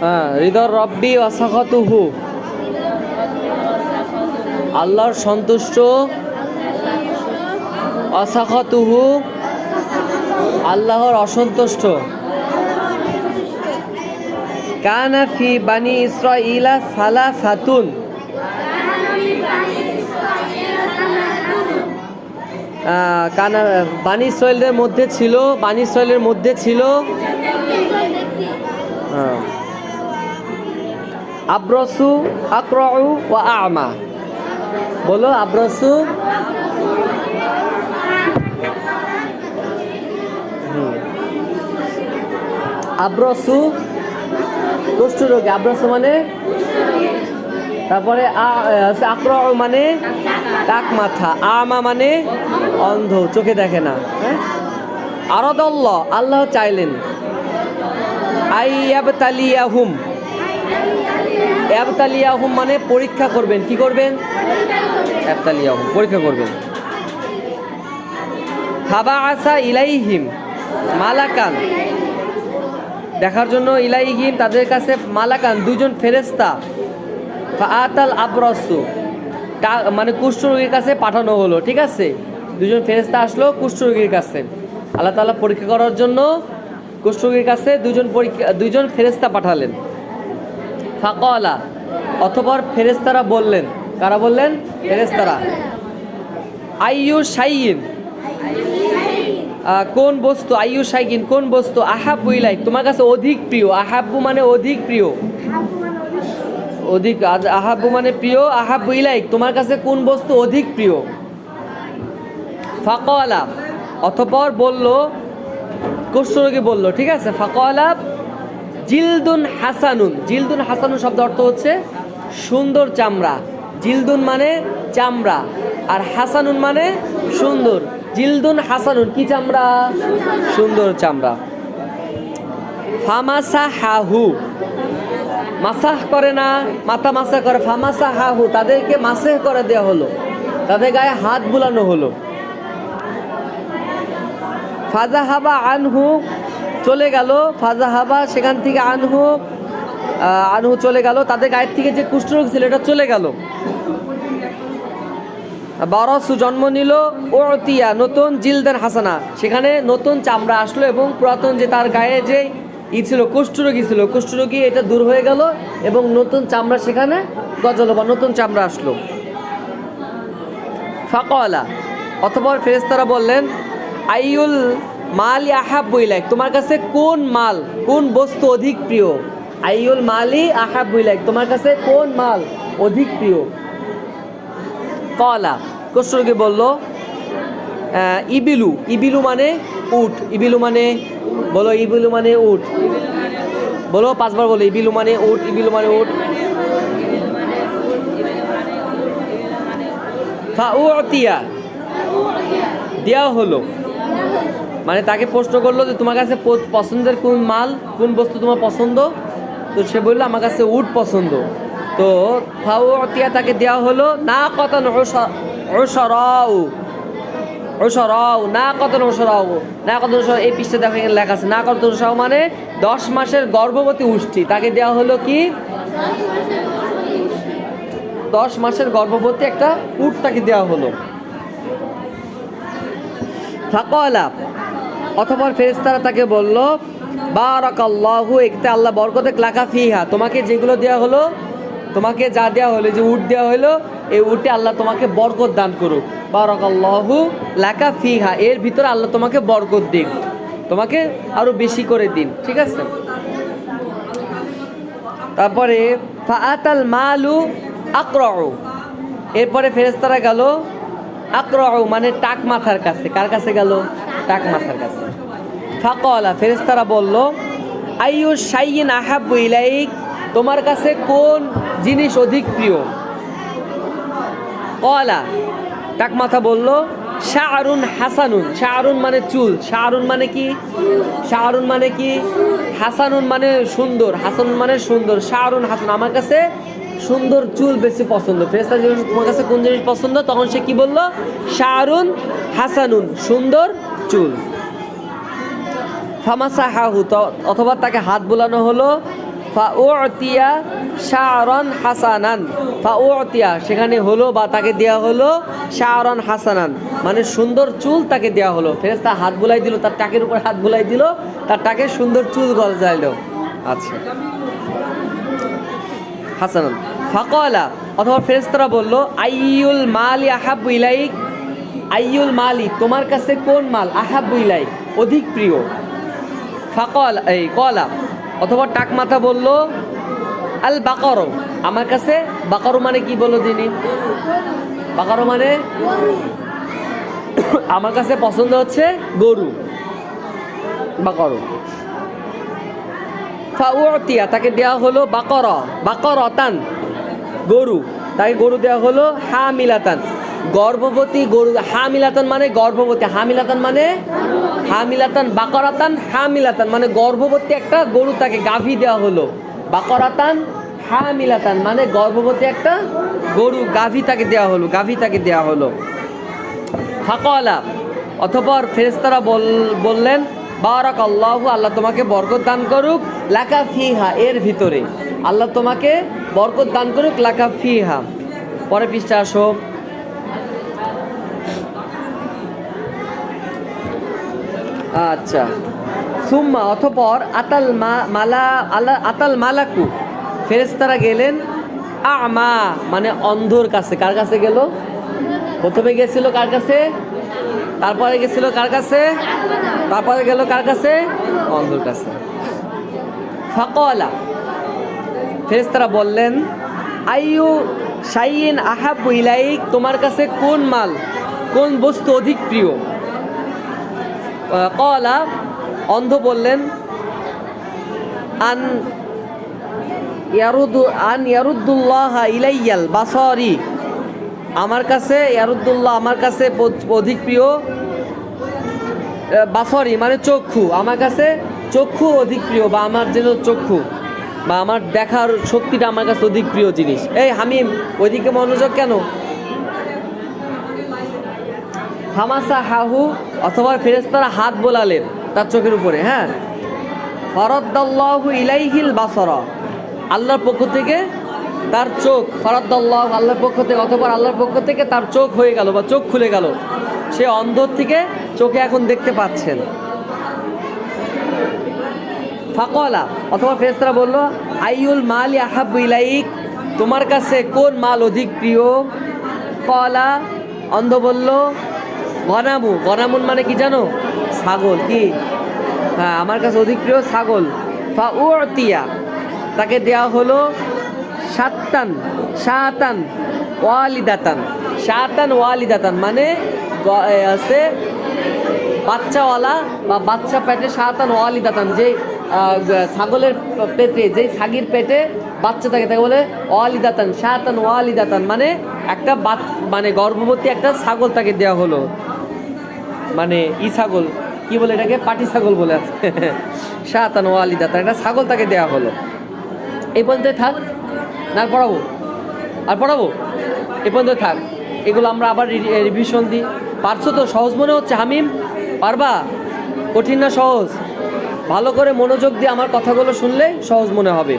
হ্যাঁ হৃদয় রব্বি অসাখতুহু আল্লাহর সন্তুষ্ট অসাখতুহু আল্লাহর অসন্তুষ্ট। কানা ফি বানি ইসরাইলা সালাসাতুন। আহ, কানা বানি ইসরায়েলের মধ্যে ছিল বানি ইসরায়েলের মধ্যে ছিল। আহ, আব্রসু, আকরাউ ও আমা। বলো, আব্রসু। আব্রসু কুষ্ঠরোগী আব্রসু মানে? তারপরে আক্র মানে? টাক মাথা। আমা মানে? অন্ধ, চোখে দেখে না। হ্যাঁ? আরদল্লাহ, আল্লাহ চাইলেন। আইয়াবতালিয়াহুম। অ্যাবতালিয়াহুম মানে পরীক্ষা করবেন, কি করবেন? অ্যাবতালিয়াহুম, পরীক্ষা করবেন। খাবা আসা ইলাইহিম মালাকান। দেখার জন্য ইলাইহিম তাদের কাছে মালাকান, দুজন ফেরেস্তা আতাল আবরসু মানে কুষ্ঠরোগীর কাছে পাঠানো হলো, ঠিক আছে? দুজন ফেরেস্তা আসলো কুষ্ঠরোগীর কাছে। আল্লাহ তাআলা পরীক্ষা করার জন্য কুষ্ঠরোগীর কাছে দুজন পরীক্ষা দুজন ফেরেস্তা পাঠালেন। ফাকলা অথপর ফেরেস্তারা বললেন কারা বললেন? ফেরেস্তারা আইয়ু সাইয়িন আহ, কোন বস্তু? আইয়ু সাইকিন কোন বস্তু? আহাব্বু ইলাই তোমার কাছে অধিক প্রিয়? আহাব্বু মানে অধিক প্রিয়? অধিক আহাব্বু মানে প্রিয় আহাব্বু ইলাইক তোমার কাছে কোন বস্তু অধিক প্রিয়? ফাকলা অথপর বলল কুষ্ঠরোগী বলল ঠিক আছে? ফাকলা জিলদুন হাসানুন। জিলদুন হাসানুন শব্দ অর্থ হচ্ছে সুন্দর চামড়া। জিলদুন মানে চামড়া আর হাসানুন মানে সুন্দর। জিলদুন হাসানুন, কি চামড়া? সুন্দর চামড়া। ফামাসা হাহু মাসাহ করে না, মাথা মাসা করে। ফামাসা হাহু তাদেরকে মাসেহ করে দেওয়া হলো। তাদের গায়ে হাত বুলানো হলো। ফাজাহাবা আনহু চলে গেল ফাজাহাবা, সেখান থেকে আনহু আনহু চলে গেল। তাদের গায়ের থেকে যে কুষ্ঠরোগ ছিল, এটা চলে গেল। বারসু জন্ম নিল ওরতিয়া নতুন জিলদান হাসানা। সেখানে নতুন চামড়া আসলো এবং পুরাতন যে তার গায়ে যে ই ছিল, কুষ্ঠরোগী ছিল, কুষ্ঠরোগী এটা দূর হয়ে গেল এবং নতুন চামড়া সেখানে গজল বা নতুন চামড়া আসলো। ফাকওয়ালা অথবা ফেরেস্তারা বললেন আইউল মাল আহাব্বু ইলাইক। তোমার কাছে কোন মাল, কোন বস্তু অধিক প্রিয়? আইউল মালি আহাব্বু ইলাইক। তোমার কাছে কোন মাল অধিক প্রিয়? কলা। কুষ্ঠরোগী বলল ইবিলু। ইবিলু মানে উট। ইবিলু মানে বলো ইবিলু মানে উট। বলো পাঁচবার বলো, ইবিলু মানে উট, ইবিলু মানে উট। ফাউতিয়া। দেওয়া হলো। মানে তাকে প্রশ্ন করল যে, তোমার কাছে পছন্দের কোন মাল, কোন বস্তু তোমার পছন্দ? তো সে বলল, আমার কাছে উট পছন্দ। তো ফাউতিয়া তাকে দেওয়া হলো না কত ওসরাও ওসরাও না কত ওসরাও না কত ওসরাও এই পৃষ্ঠে দেখো এখানে লেখা আছে। না কত ওসরাও মানে দশ মাসের গর্ভবতী উষ্টি। তাকে দেওয়া হলো কি? দশ মাসের গর্ভবতী একটা উট তাকে দেওয়া হলো। ফাকলা অথবা ফেরেস্তারা তাকে বলল, বারাকাল্লাহু একতে আল্লাহ বরকতে লাকা ফিহা। তোমাকে যেগুলো দেওয়া হলো, তোমাকে যা দেওয়া হলো যে উট দেওয়া হলো, এই উটে আল্লাহ তোমাকে বরকত দান করুক। বারাকাল্লাহু লাকা ফিহা, এর ভিতরে আল্লাহ তোমাকে বরকত দিন তোমাকে আরও বেশি করে দিন, ঠিক আছে? তারপরে, ফাআতাল মালু আকরাউ। এরপরে ফেরেস্তারা গেল, আকরাউ মানে টাক মাথার কাছে। কার কাছে গেল? টাক মাথার কাছে। ফাকলা বলল, আইয়ু শাইয়িন আহাব্বু ইলাইক? তোমার কাছে কোন জিনিস অধিক প্রিয়? কলা টাক মাথা বলল শাহরুন হাসানুন। শাহরুন মানে চুল। শাহরুন মানে কি? শাহরুন মানে কি? হাসানুন মানে সুন্দর। হাসানুন মানে সুন্দর। শাহরুন হাসান আমার কাছে সুন্দর চুল বেশি পছন্দ। ফেরেস্তা জিজ্ঞেস তোমার কাছে কোন জিনিস পছন্দ? তখন সে কি বলল? শাহরুন হাসানুন, সুন্দর চুল। ফামাসা হাহু অথবা তাকে হাত বোলানো হলো, ফাউতিয়া শাহরন হাসানান। ফাউতিয়া, সেখানে হলো বা তাকে দেওয়া হলো, শাহরন হাসানান। মানে সুন্দর চুল তাকে দেওয়া হলো। ফেরেস্তা হাত বুলাই দিল, তার টাকের উপর হাত বুলাই দিল, তার টাকে সুন্দর চুল গজাইলো আচ্ছা। হাসানান। ফাকলা, অথবা ফেরেস্তারা বলল আইউল মাল আহাব ইলাইক? আইউল মালি, তোমার কাছে কোন মাল আহাব ইলাইক? অধিক প্রিয়। ফাকল, এই, কলা, অথবা টাক মাথা বলল, আল বাকর। আমার কাছে? বাকর মানে কি বলল তিনি বাকর মানে? আমার কাছে পছন্দ হচ্ছে গরু। বাকর। ফাউতিয়া, তাকে দেওয়া হলো বাকর বাকর অতান গরু। তাকে গরু দেওয়া হলো হামিলাতান। গর্ভবতী গরু, হামিলাতান মানে গর্ভবতী, হামিলাতান মানে হামিলাতান, বাকরাতান, হামিলাতান মানে গর্ভবতী একটা গরু তাকে গাভী দেওয়া হলো। বাকরাতান, হামিলাতান মানে গর্ভবতী একটা গরু গাভী তাকে দেওয়া হলো, গাভী তাকে দেওয়া হলো। ফাকলা, অতপর ফেরেস্তারা বল, বললেন বারাক আল্লাহ আল্লাহ তোমাকে বরকত দান করুক, লাকা ফিহা, এর ভিতরে। আল্লাহ তোমাকে বরকত দান করুক, লাকা ফিহা। পরে পৃষ্ঠা আসো। আচ্ছা। সুম্মা, অতপর আতাল মালা আল্লাহ আতাল মালাকু। ফেরেস্তারা গেলেন, আমা মানে অন্ধর কাছে। কার কাছে গেল? প্রথমে গেছিল কার কাছে? তারপরে গেছিল কার কাছে? তারপরে গেল কার কাছে? অন্ধর কাছে। ফাকলা। ফেরেস্তারা বললেন, আইয়ু শাইন আহাব ইলাইক? তোমার কাছে কোন মাল, কোন বস্তু অধিক প্রিয়? কলা অন্ধ বললেন, আন ইয়ারুদু, আন ইয়ারুদ্দুল্লাহ ইলাইয়াল বাসরি। আমার কাছে, ইয়ারুদ্দুল্লাহ, আমার কাছে অধিক প্রিয় বাসরি মানে চক্ষু। আমার কাছে চক্ষু অধিক প্রিয় বা আমার যেন চক্ষু বা আমার দেখার শক্তিটা আমার কাছে অধিক প্রিয় জিনিস। এই হামিম, ওইদিকে মনোযোগ কেন? হামাসা হাহু, অথবা ফেরেস্তারা হাত বোলালেন তার চোখের উপরে হ্যাঁ? ফরদ্দাল্লাহু ইলাইহিল বাসরা আল্লাহর পক্ষ থেকে তার চোখ, ফরদ্দাল্লাহ আল্লাহর পক্ষ থেকে অথবা আল্লাহর পক্ষ থেকে তার চোখ হয়ে গেল বা চোখ খুলে গেল। সে অন্ধর থেকে চোখে এখন দেখতে পাচ্ছেন। ফাকলা, অথবা ফেরেস্তারা বলল আইউল মাল আহাব ইলাইক? তোমার কাছে কোন মাল অধিক প্রিয়? কলা, অন্ধ বলল, গনামু। গনামুন মানে কি জানো? ছাগল। কি? হ্যাঁ আমার কাছে অধিক প্রিয় ছাগল। ফা উতিয়া তাকে দেওয়া হলো সাতান সাতান, ওয়ালিদাতান। সাতান, ওয়ালিদাতান মানে আছে বাচ্চাওয়ালা বা বাচ্চা পেটে সাতান, ওয়ালিদাতান। যে ছাগলের পেটে যে ছাগির পেটে বাচ্চা থাকে, তাকে বলে ওয়ালিদাতান, সাতান, ওয়ালিদাতান মানে একটা বাচ- মানে গর্ভবতী একটা ছাগল তাকে দেওয়া হলো। মানে ই ছাগল, কি বলে এটাকে? পাটি ছাগল বলে আছে। সাতান, ওয়ালিদাতান, একটা ছাগল তাকে দেওয়া হলো। এই পর্যন্ত থাক। না, পড়াবো। আর পড়াবো? এ পর্যন্ত থাক। এগুলো আমরা আবার রিভিশন দিই। পারছ তো? সহজ মনে হচ্ছে, হামিম? পারবা? কঠিন না সহজ? ভালো করে মনোযোগ দিয়ে আমার কথাগুলো শুনলে সহজ মনে হবে।